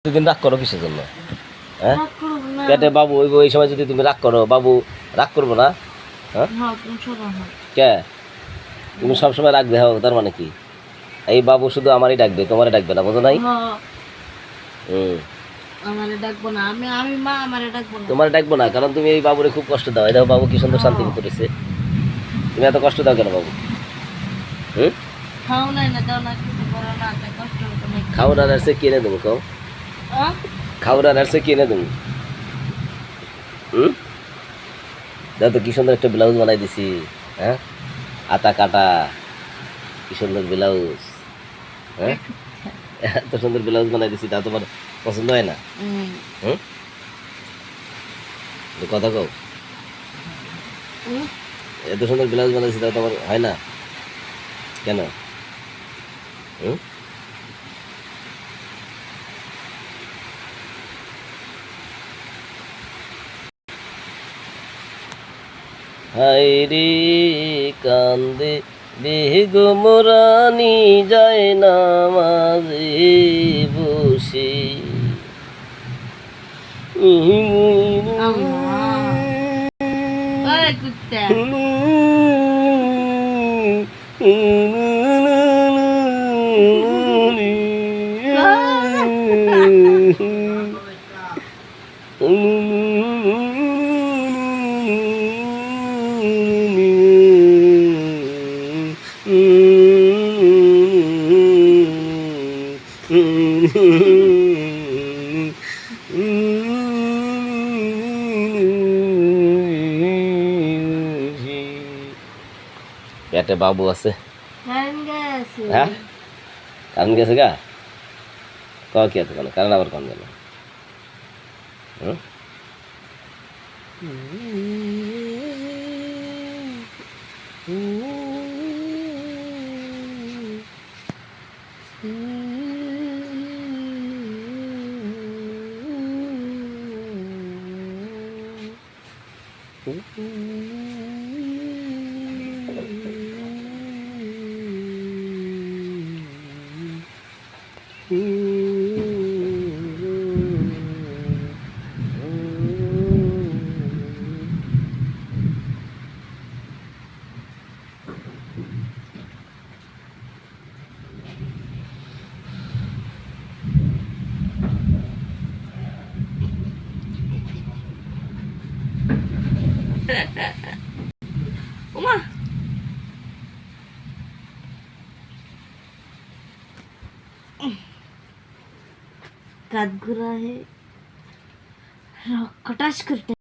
প্রতিদিন রাগ করো কিসের জন্য? হ্যাঁ? পেটে বাবু ওই ওই সময় যদি তুমি রাগ করো বাবু রাগ করব না? হ্যাঁ? কে? তুমি সবসময় রাগ দেখাও তার মানে কি? এই বাবু শুধু আমারই ডাকবে তোমারই ডাকবে না বোঝো নাই? হুম। তোমার ডাকবো না কারণ তুমি এই বাবুরে খুব কষ্ট দাও দেখো বাবু কি সুন্দর শান্তি করেছে তুমি এত কষ্ট দাও কেন বাবু? হুম? খাও না দাও না কিছু করো না তাই কষ্ট হতো না খাওয়ার আর সে কিনে দেবো কও? হ্যাঁ? খাওয়ার সে কিনে দেবো হুম? তো কি সুন্দর একটা ব্লাউজ বানাই দিছি হ্যাঁ? আতা কাটা। কি সুন্দর ব্লাউজ হ্যাঁ? এত সুন্দর ব্লাউজ বানাই দিছি, তা তোমার পছন্দ হয় না? হুম। কথা কও? এত সুন্দর ব্লাউজ বানাইছি, তা তোমার হয় না? কেন? হুম? হাইরে কান্দে বেগমরানি যায় না মাঝে বসে ওই යට බාබු වස කරන් ගැසක කව කියත කන කරනවර කොන්දල Mm-hmm. কি আছে কেন কারণ আবার কম গেল হুম